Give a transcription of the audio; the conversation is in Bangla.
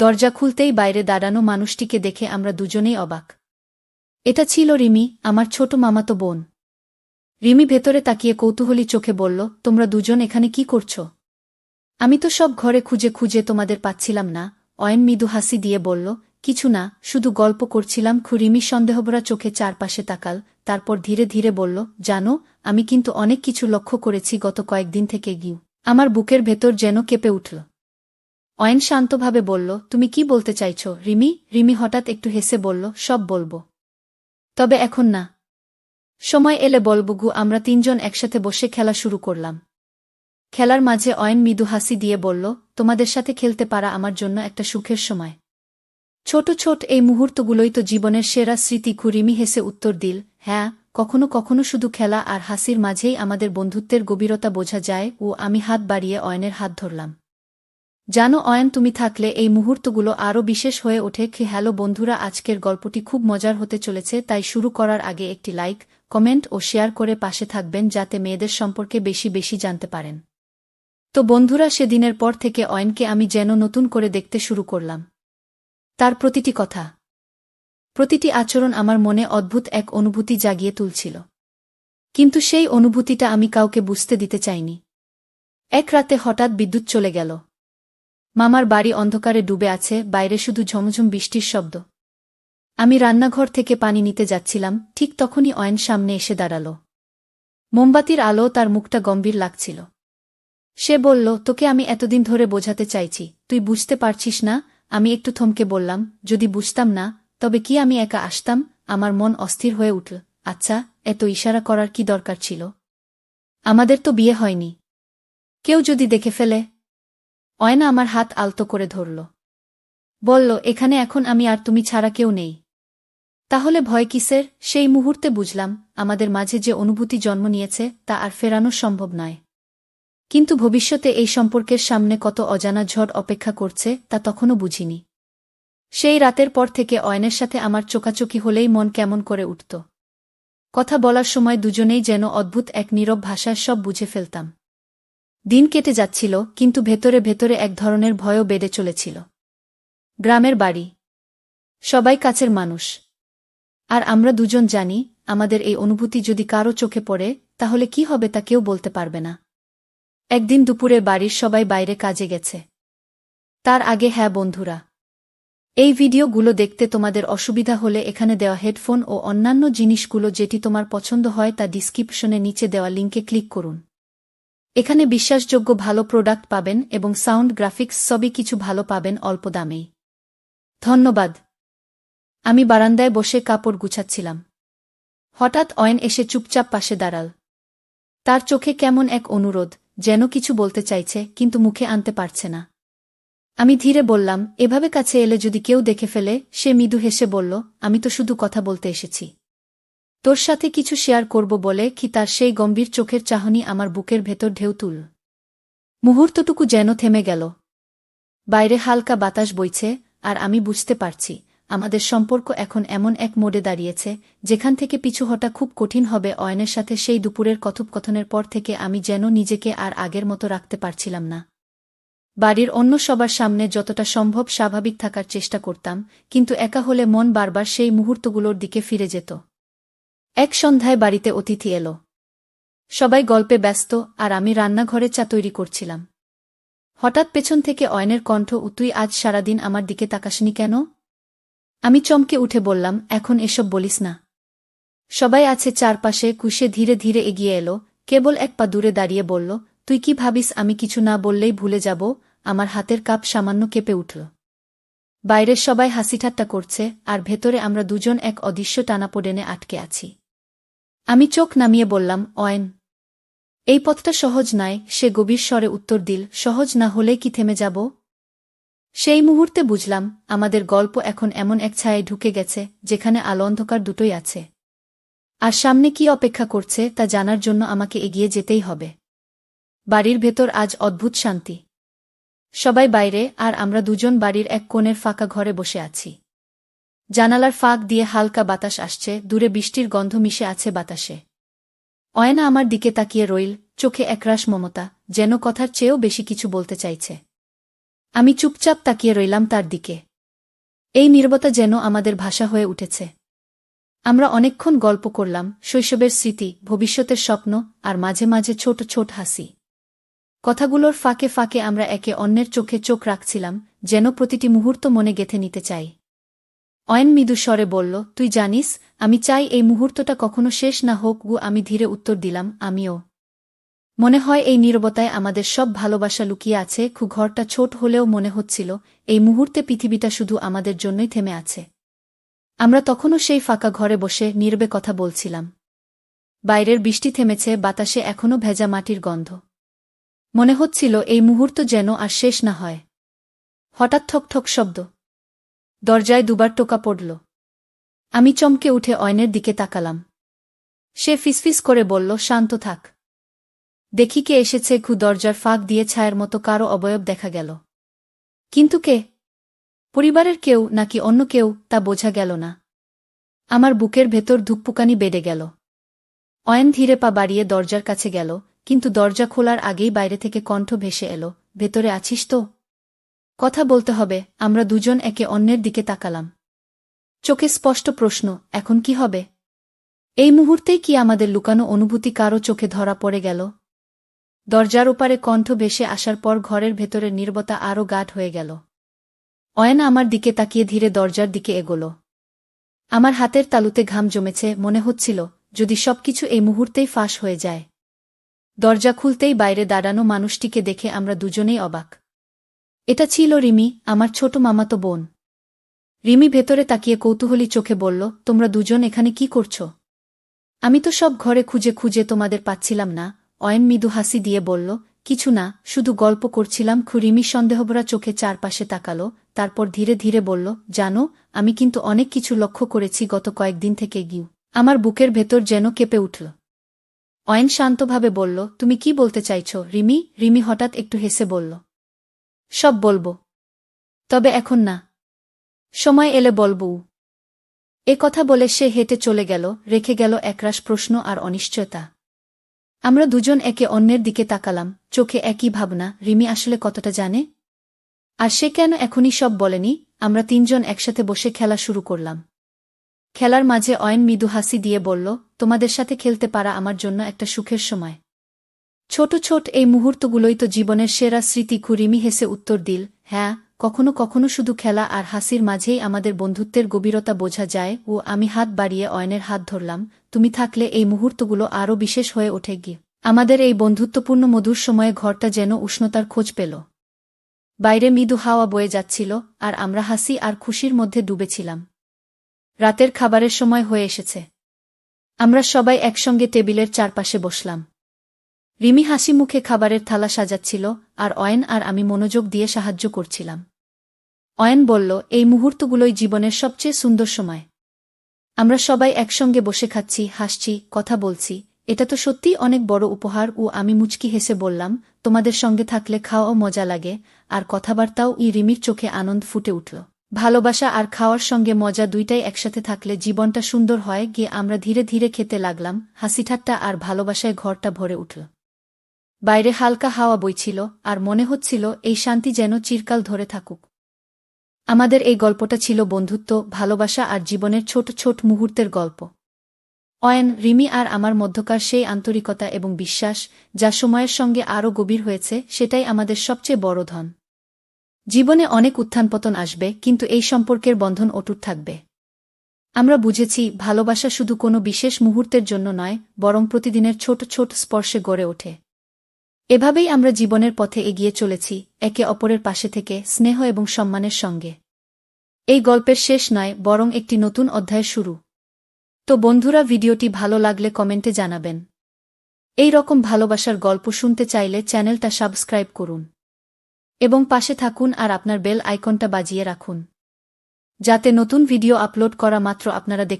দরজা খুলতেই বাইরে দাঁড়ানো মানুষটিকে দেখে আমরা দুজনেই অবাক। এটা ছিল রিমি, আমার ছোট মামাতো বোন। রিমি ভেতরে তাকিয়ে কৌতূহলী চোখে বলল, তোমরা দুজন এখানে কি করছ? আমি তো সব ঘরে খুঁজে খুঁজে তোমাদের পাচ্ছিলাম না, অয়েন মৃদু হাসি দিয়ে বলল, কিছু না, শুধু গল্প করছিলাম, খুরিমি সন্দেহভরা চোখে চারপাশে তাকাল, তারপর ধীরে ধীরে বলল, জানো, আমি কিন্তু অনেক কিছু লক্ষ্য করেছি গত কয়েকদিন থেকে গিউ, আমার বুকের ভেতর যেন কেঁপে উঠল। অয়েন শান্তভাবে বলল, তুমি কি বলতে চাইছ, রিমি? রিমি হঠাৎ একটু হেসে বলল, সব বলব। তবে এখন না। সময় এলে বলব গু আমরা তিনজন একসাথে বসে খেলা শুরু করলাম। খেলার মাঝে অয়েন মৃদু হাসি দিয়ে বলল, তোমাদের সাথে খেলতে পারা আমার জন্য একটা সুখের সময়। ছোট ছোট এই মুহূর্তগুলোই তো জীবনের সেরা স্মৃতি কুরিমি হেসে উত্তর দিল হ্যাঁ কখনো কখনো শুধু খেলা আর হাসির মাঝেই আমাদের বন্ধুত্বের গভীরতা বোঝা যায়। ও আমি হাত বাড়িয়ে অয়নের হাত ধরলাম। জানো, অয়ন, তুমি থাকলে এই মুহূর্তগুলো আরও বিশেষ হয়ে ওঠে কি, হ্যালো বন্ধুরা, আজকের গল্পটি খুব মজার হতে চলেছে, তাই শুরু করার আগে একটি লাইক, কমেন্ট ও শেয়ার করে পাশে থাকবেন যাতে মেয়েদের সম্পর্কে বেশি বেশি জানতে পারেন। তো বন্ধুরা, সেদিনের পর থেকে অয়নকে আমি যেন নতুন করে দেখতে শুরু করলাম। তার প্রতিটি কথা, প্রতিটি আচরণ আমার মনে অদ্ভুত এক অনুভূতি জাগিয়ে তুলছিল। কিন্তু সেই অনুভূতিটা আমি কাউকে বুঝতে দিতে চাইনি। এক রাতে হঠাৎ বিদ্যুৎ চলে গেল। মামার বাড়ি অন্ধকারে ডুবে আছে, বাইরে শুধু ঝমঝম বৃষ্টির শব্দ। আমি রান্নাঘর থেকে পানি নিতে যাচ্ছিলাম, ঠিক তখনই অয়ন সামনে এসে দাঁড়াল। মোমবাতির আলো তার মুখটা গম্ভীর লাগছিল। সে বলল, তোকে আমি এতদিন ধরে বোঝাতে চাইছি, তুই বুঝতে পারছিস না? আমি একটু থমকে বললাম, যদি বুঝতাম না, তবে কি আমি একা আসতাম? আমার মন অস্থির হয়ে উঠল আচ্ছা এত ইশারা করার কি দরকার ছিল? আমাদের তো বিয়ে হয়নি। কেউ যদি দেখে ফেলে অয়না আমার হাত আলতো করে ধরল। বলল, এখানে এখন আমি আর তুমি ছাড়া কেউ নেই। তাহলে ভয় কিসের? সেই মুহূর্তে বুঝলাম, আমাদের মাঝে যে অনুভূতি জন্ম নিয়েছে, তা আর ফেরানো সম্ভব নয়। কিন্তু ভবিষ্যতে এই সম্পর্কের সামনে কত অজানা ঝড় অপেক্ষা করছে, তা তখনও বুঝিনি। সেই রাতের পর থেকে অয়নের সাথে আমার চোকাচোকি হলেই মন কেমন করে উঠত। কথা বলার সময় দুজনেই যেন অদ্ভুত এক নীরব ভাষায় সব বুঝে ফেলতাম। দিন কেটে যাচ্ছিল, কিন্তু ভেতরে ভেতরে এক ধরনের ভয়ও বেড়ে চলেছিল। গ্রামের বাড়ি। সবাই কাছের মানুষ। আর আমরা দুজন জানি, আমাদের এই অনুভূতি যদি কারও চোখে পড়ে, তাহলে কি হবে তা কেউ বলতে পারবে না। একদিন দুপুরে বাড়ির সবাই বাইরে কাজে গেছে। তার আগে হ্যাঁ বন্ধুরা। এই ভিডিওগুলো দেখতে তোমাদের অসুবিধা হলে এখানে দেওয়া হেডফোন ও অন্যান্য জিনিসগুলো যেটি তোমার পছন্দ হয় তা ডিসক্রিপশনে নিচে দেওয়া লিঙ্কে ক্লিক করুন। এখানে বিশ্বাসযোগ্য ভালো প্রোডাক্ট পাবেন এবং সাউন্ড গ্রাফিক্স সবই কিছু ভালো পাবেন অল্প দামেই। ধন্যবাদ। আমি বারান্দায় বসে কাপড় গুছাচ্ছিলাম। হঠাৎ অয়েন এসে চুপচাপ পাশে দাঁড়াল। তার চোখে কেমন এক অনুরোধ, যেন কিছু বলতে চাইছে, কিন্তু মুখে আনতে পারছে না। আমি ধীরে বললাম, এভাবে কাছে এলে যদি কেউ দেখে ফেলে, সে মৃদু হেসে বলল, আমি তো শুধু কথা বলতে এসেছি। তোর সাথে কিছু শেয়ার করব বলে কি তার সেই গম্ভীর চোখের চাহনি আমার বুকের ভেতর ঢেউ তুল। মুহূর্তটুকু যেন থেমে গেল। বাইরে হালকা বাতাস বইছে, আর আমি বুঝতে পারছি, আমাদের সম্পর্ক এখন এমন এক মোড়ে দাঁড়িয়েছে, যেখান থেকে পিছু হটা খুব কঠিন হবে অয়নের সাথে সেই দুপুরের কথোপকথনের পর থেকে আমি যেন নিজেকে আর আগের মতো রাখতে পারছিলাম না। বাড়ির অন্য সবার সামনে যতটা সম্ভব স্বাভাবিক থাকার চেষ্টা করতাম, কিন্তু একা হলে মন বারবার সেই মুহূর্তগুলোর দিকে ফিরে যেত। এক সন্ধ্যায় বাড়িতে অতিথি এলো। সবাই গল্পে ব্যস্ত আর আমি রান্নাঘরে চা তৈরি করছিলাম। হঠাৎ পেছন থেকে অয়নের কণ্ঠ, তুই আজ সারাদিন আমার দিকে তাকাসনি কেন? আমি চমকে উঠে বললাম, এখন এসব বলিস না। সবাই আছে চারপাশে, কুশে ধীরে ধীরে এগিয়ে এলো, কেবল এক পা দূরে দাঁড়িয়ে বলল, তুই কি ভাবিস আমি কিছু না বললেই ভুলে যাব? আমার হাতের কাপ সামান্য কেঁপে উঠল। বাইরের সবাই হাসিঠাট্টা করছে, আর ভেতরে আমরা দুজন এক অদৃশ্য টানাপোডেনে আটকে আছি। আমি চোখ নামিয়ে বললাম, অয়েন, এই পথটা সহজ নয় সে গভীর স্বরে উত্তর দিল, সহজ না হলে কি থেমে যাব? সেই মুহূর্তে বুঝলাম, আমাদের গল্প এখন এমন এক ছায়ায় ঢুকে গেছে, যেখানে আলো অন্ধকার দুটোই আছে। আর সামনে কি অপেক্ষা করছে, তা জানার জন্য আমাকে এগিয়ে যেতেই হবে। বাড়ির ভেতর আজ অদ্ভুত শান্তি। সবাই বাইরে, আর আমরা দুজন বাড়ির এক কোণের ফাঁকা ঘরে বসে আছি। জানালার ফাঁক দিয়ে হালকা বাতাস আসছে, দূরে বৃষ্টির গন্ধ মিশে আছে বাতাসে। অয়না আমার দিকে তাকিয়ে রইল, চোখে একরাশ মমতা, যেন কথার চেয়েও বেশি কিছু বলতে চাইছে। আমি চুপচাপ তাকিয়ে রইলাম তার দিকে। এই নীরবতা যেন আমাদের ভাষা হয়ে উঠেছে। আমরা অনেকক্ষণ গল্প করলাম, শৈশবের স্মৃতি, ভবিষ্যতের স্বপ্ন, আর মাঝে মাঝে ছোট ছোট হাসি। কথাগুলোর ফাঁকে ফাঁকে আমরা একে অন্যের চোখে চোখ রাখছিলাম, যেন প্রতিটি মুহূর্ত মনে গেথে নিতে চাই। অয়ন মৃদু স্বরে বলল, তুই জানিস, আমি চাই এই মুহূর্তটা কখনো শেষ না হোক গু, আমি ধীরে উত্তর দিলাম, আমিও। মনে হয় এই নীরবতায় আমাদের সব ভালোবাসা লুকিয়ে আছে খু ঘরটা ছোট হলেও মনে হচ্ছিল, এই মুহূর্তে পৃথিবীটা শুধু আমাদের জন্যই থেমে আছে। আমরা তখনও সেই ফাঁকা ঘরে বসে নীরবে কথা বলছিলাম। বাইরের বৃষ্টি থেমেছে, বাতাসে এখনও ভেজা মাটির গন্ধ। মনে হচ্ছিল এই মুহূর্ত যেন আর শেষ না হয়। হঠাৎ ঠক ঠক শব্দ। দরজায় দুবার টোকা পড়ল। আমি চমকে উঠে অয়নের দিকে তাকালাম। সে ফিসফিস করে বলল, শান্ত থাক। দেখি কে এসেছে ঘু দরজার ফাঁক দিয়ে ছায়ের মতো কারও অবয়ব দেখা গেল। কিন্তু কে? পরিবারের কেউ নাকি অন্য কেউ তা বোঝা গেল না। আমার বুকের ভেতর ধুকপুকানি বেড়ে গেল। অয়ন ধীরে পা বাড়িয়ে দরজার কাছে গেল, কিন্তু দরজা খোলার আগেই বাইরে থেকে কণ্ঠ ভেসে এলো, ভেতরে আছিস তো? কথা বলতে হবে, আমরা দুজন একে অন্যের দিকে তাকালাম। চোখে স্পষ্ট প্রশ্ন, এখন কি হবে? এই মুহূর্তেই কি আমাদের লুকানো অনুভূতি কারও চোখে ধরা পড়ে গেল? দরজার ওপারে কণ্ঠ ভেসে আসার পর ঘরের ভেতরের নির্বতা আরও গাঢ় হয়ে গেল। অয়ন আমার দিকে তাকিয়ে ধীরে দরজার দিকে এগোল। আমার হাতের তালুতে ঘাম জমেছে, মনে হচ্ছিল, যদি সবকিছু এই মুহূর্তেই ফাঁস হয়ে যায়। দরজা খুলতেই বাইরে দাঁড়ানো মানুষটিকে দেখে আমরা দুজনেই অবাক। এটা ছিল রিমি, আমার ছোট মামাতো বোন। রিমি ভেতরে তাকিয়ে কৌতূহলী চোখে বলল, তোমরা দুজন এখানে কি করছ? আমি তো সব ঘরে খুঁজে খুঁজে তোমাদের পাচ্ছিলাম না, অয়ন মৃদু হাসি দিয়ে বলল, কিছু না, শুধু গল্প করছিলাম, খুরিমি সন্দেহভরা চোখে চারপাশে তাকালো, তারপর ধীরে ধীরে বলল, জানো, আমি কিন্তু অনেক কিছু লক্ষ্য করেছি গত কয়েকদিন থেকে গিউ আমার বুকের ভেতর যেন কেঁপে উঠল। অয়েন শান্তভাবে বলল, তুমি কি বলতে চাইছ, রিমি? রিমি হঠাৎ একটু হেসে বলল সব বলব। তবে এখন না। সময় এলে বলব এ কথা বলে সে হেঁটে চলে গেল, রেখে গেল একরাশ প্রশ্ন আর অনিশ্চয়তা। আমরা দুজন একে অন্যের দিকে তাকালাম, চোখে একই ভাবনা, রিমি আসলে কতটা জানে? আর সে কেন এখনই সব বলেনি? আমরা তিনজন একসাথে বসে খেলা শুরু করলাম। খেলার মাঝে অয়ন মৃদু হাসি দিয়ে বলল, তোমাদের সাথে খেলতে পারা আমার জন্য একটা সুখের সময়। ছোট ছোট এই মুহূর্তগুলোই তো জীবনের সেরা স্মৃতি, খুরিমি হেসে উত্তর দিল হ্যাঁ কখনো কখনো শুধু খেলা আর হাসির মাঝেই আমাদের বন্ধুত্বের গভীরতা বোঝা যায়। ও, আমি হাত বাড়িয়ে অয়নের হাত ধরলাম। তুমি থাকলে এই মুহূর্তগুলো আরও বিশেষ হয়ে ওঠে গিয়ে। আমাদের এই বন্ধুত্বপূর্ণ মধুর সময়ে ঘরটা যেন উষ্ণতার খোঁজ পেল। বাইরে মৃদু হাওয়া বয়ে যাচ্ছিল, আর আমরা হাসি আর খুশির মধ্যে ডুবেছিলাম। রাতের খাবারের সময় হয়ে এসেছে। আমরা সবাই একসঙ্গে টেবিলের চারপাশে বসলাম। রিমি হাসি মুখে খাবারের থালা সাজাচ্ছিল, আর অয়েন আর আমি মনোযোগ দিয়ে সাহায্য করছিলাম। অয়েন বলল, এই মুহূর্তগুলোই জীবনের সবচেয়ে সুন্দর সময়। আমরা সবাই একসঙ্গে বসে খাচ্ছি, হাসছি, কথা বলছি। এটা তো সত্যিই অনেক বড় উপহার। ও আমি মুচকি হেসে বললাম, তোমাদের সঙ্গে থাকলে খাওয়াও মজা লাগে। আর কথাবার্তাও ই রিমির চোখে আনন্দ ফুটে উঠল। ভালোবাসা আর খাওয়ার সঙ্গে মজা দুইটাই একসাথে থাকলে জীবনটা সুন্দর হয়, গিয়ে আমরা ধীরে ধীরে খেতে লাগলাম হাসিঠাট্টা আর ভালোবাসায় ঘরটা ভরে উঠল। বাইরে হালকা হাওয়া বইছিল, আর মনে হচ্ছিল এই শান্তি যেন চিরকাল ধরে থাকুক। আমাদের এই গল্পটা ছিল বন্ধুত্ব, ভালোবাসা আর জীবনের ছোট ছোট মুহূর্তের গল্প। অয়েন, রিমি আর আমার মধ্যকার সেই আন্তরিকতা এবং বিশ্বাস, যা সময়ের সঙ্গে আরও গভীর হয়েছে, সেটাই আমাদের সবচেয়ে বড় ধন। জীবনে অনেক উত্থানপতন আসবে, কিন্তু এই সম্পর্কের বন্ধন অটুট থাকবে। আমরা বুঝেছি, ভালোবাসা শুধু কোনো বিশেষ মুহূর্তের জন্য নয়, বরং প্রতিদিনের ছোট ছোট স্পর্শে গড়ে ওঠে। এভাবেই আমরা জীবনের পথে এগিয়ে চলেছি, একে অপরের পাশে থেকে স্নেহ এবং সম্মানের সঙ্গে। এই গল্পের শেষ নয়, বরং একটি নতুন অধ্যায় শুরু। তো বন্ধুরা, ভিডিওটি ভালো লাগলে কমেন্টে জানাবেন। এই রকম ভালোবাসার গল্প শুনতে চাইলে চ্যানেলটা সাবস্ক্রাইব করুন। এবং পাশে থাকুন আর আপনার বেল আইকনটা বাজিয়ে রাখুন। যাতে নতুন ভিডিও আপলোড করা মাত্র আপনারা দেখ